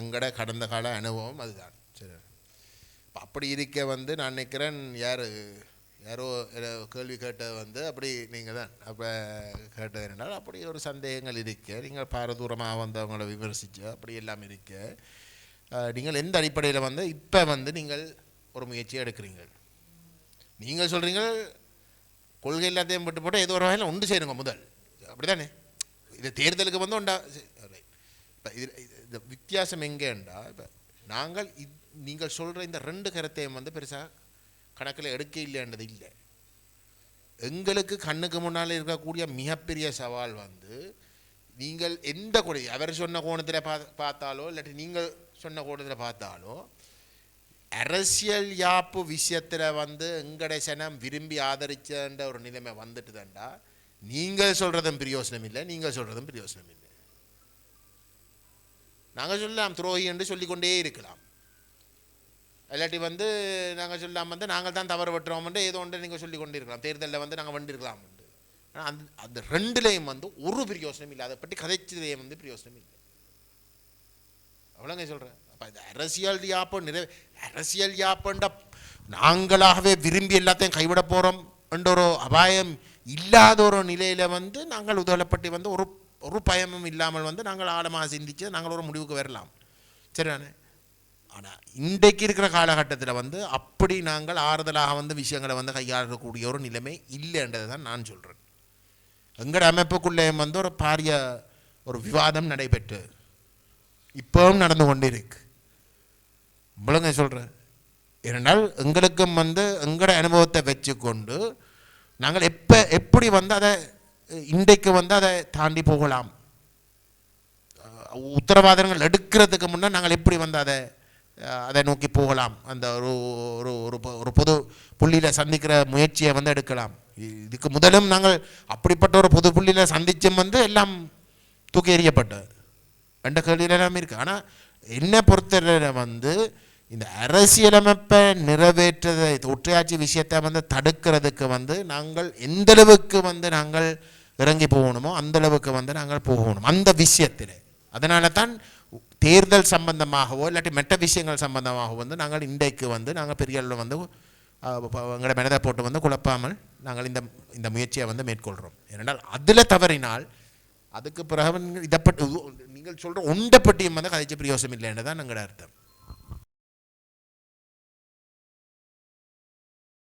எங்கட கடந்த கால அனுபவம் அதுதான். சரி. இப்போ அப்படி இருக்க வந்து நான் நினைக்கிறேன் யார் யாரோ ஏதோ கேள்வி கேட்டது வந்து அப்படி நீங்கள் தான். அப்போ கேட்டது என்றால் அப்படி ஒரு சந்தேகங்கள் இருக்க. நீங்கள் பாரதூரமாக வந்தவங்களை விமர்சிச்சு அப்படி எல்லாம் இருக்க. நீங்கள் எந்த அடிப்படையில் வந்து இப்போ வந்து நீங்கள் ஒரு முயற்சியை எடுக்கிறீங்க நீங்கள் சொல்கிறீங்க கொள்கை எல்லாத்தையும் விட்டு போட்டு ஏதோ ஒரு வகையில் உண்டு செய்யுங்க முதல். அப்படி தானே இது தேர்தலுக்கு வந்து உண்டா? இப்போ இது இந்த வித்தியாசம் எங்கேண்டா இப்போ நாங்கள் இத்- நீங்கள் சொல்கிற இந்த ரெண்டு கருத்தையும் வந்து பெருசாக கணக்கில் எடுக்க இல்லைன்றது இல்லை. எங்களுக்கு கண்ணுக்கு முன்னால் இருக்கக்கூடிய மிகப்பெரிய சவால் வந்து நீங்கள் எந்த கோண அவர் சொன்ன கோணத்தில் பா பார்த்தாலோ இல்லாட்டி நீங்கள் சொன்ன கோணத்தில் பார்த்தாலோ அரசியல் யாப்பு விஷயத்தில் வந்து எங்கட சனம் விரும்பி ஆதரிச்சன்ற ஒரு நிலைமை வந்துட்டுதாண்டா நீங்கள் சொல்கிறதும் பிரயோசனம் இல்லை நீங்கள் சொல்கிறதும் பிரயோசனம் இல்லை. நாங்கள் சொல்லலாம் துரோகி என்று சொல்லிக்கொண்டே இருக்கலாம். இல்லாட்டி வந்து நாங்கள் சொல்லலாம் வந்து நாங்கள் தான் தவறு விட்டுறோம்னு ஏதோ ஒன்று நீங்கள் சொல்லி கொண்டே இருக்கலாம் தேர்தலில் வந்து நாங்கள் வண்டிருக்கலாம் ஆனால் அந்த அந்த ரெண்டுலேயும் வந்து ஒரு பிரயோசனம் இல்லை. அதை பற்றி கதைச்சதையும் வந்து பிரயோசனம் இல்லை. அவ்வளோங்க சொல்கிறேன் அப்போ இது அரசியல் யாப்பு நிறை அரசியல் யாப்பண்ட நாங்களாகவே விரும்பி எல்லாத்தையும் கைவிட போகிறோம் என்ற ஒரு அபாயம் இல்லாத ஒரு நிலையில் வந்து நாங்கள் உதவப்பட்டு வந்து ஒரு ஒரு பயமும் இல்லாமல் வந்து நாங்கள் ஆழமாக சிந்திச்சு நாங்கள் ஒரு முடிவுக்கு வரலாம். சரிதானே? ஆனால் இன்றைக்கு இருக்கிற காலகட்டத்தில் வந்து அப்படி நாங்கள் ஆறுதலாக வந்து விஷயங்களை வந்து கையாளக்கூடிய ஒரு நிலைமை இல்லைன்றதை தான் நான் சொல்கிறேன் எங்கட அமைப்புக்குள்ளேயும் வந்து ஒரு பாரிய ஒரு விவாதம் நடைபெற்று இப்போவும் நடந்து கொண்டு இருக்கு இவ்வளோங்க சொல்கிறேன் ஏனென்றால் எங்களுக்கும் வந்து எங்களோட அனுபவத்தை வச்சுக்கொண்டு நாங்கள் எப்போ எப்படி வந்து அதை இன்றைக்கு வந்து அதை தாண்டி போகலாம். உத்தரவாதங்கள் எடுக்கிறதுக்கு முன்னே நாங்கள் எப்படி வந்து அதை அதை நோக்கி போகலாம்? அந்த ஒரு ஒரு ஒரு ஒரு பொது புள்ளியில் சந்திக்கிற முயற்சியை வந்து எடுக்கலாம். இதுக்கு முதலும் நாங்கள் அப்படிப்பட்ட ஒரு பொது புள்ளியில் சந்திச்சும் வந்து எல்லாம் தூக்கி எறியப்பட்டது ரெண்டு கேள்வியில் எல்லாமே இருக்குது ஆனால் என்னை பொறுத்தவரை வந்து இந்த அரசியலமைப்பை நிறைவேற்றதை ஒற்றையாட்சி விஷயத்தை வந்து தடுக்கிறதுக்கு வந்து நாங்கள் எந்தளவுக்கு வந்து நாங்கள் இறங்கி போகணுமோ அந்த அளவுக்கு வந்து நாங்கள் போகணும். அந்த விஷயத்தில். அதனால தான் தேர்தல் சம்பந்தமாகவோ இல்லாட்டி மெட்ட விஷயங்கள் சம்பந்தமாகவோ வந்து நாங்கள் இன்றைக்கு வந்து நாங்கள் பெரிய அளவில் வந்து எங்களோட எங்களை மனதை போட்டு வந்து குழப்பாமல் நாங்கள் இந்த இந்த முயற்சியை வந்து மேற்கொள்கிறோம் ஏனென்றால் அதில் தவறினால் அதுக்கு பிறகு இதை பட்டு நீங்கள் சொல்கிற ஒன்றை பற்றியும் வந்து கதைச்ச பிரயோசனம் இல்லைன்னு தான் எங்களோட அர்த்தம்.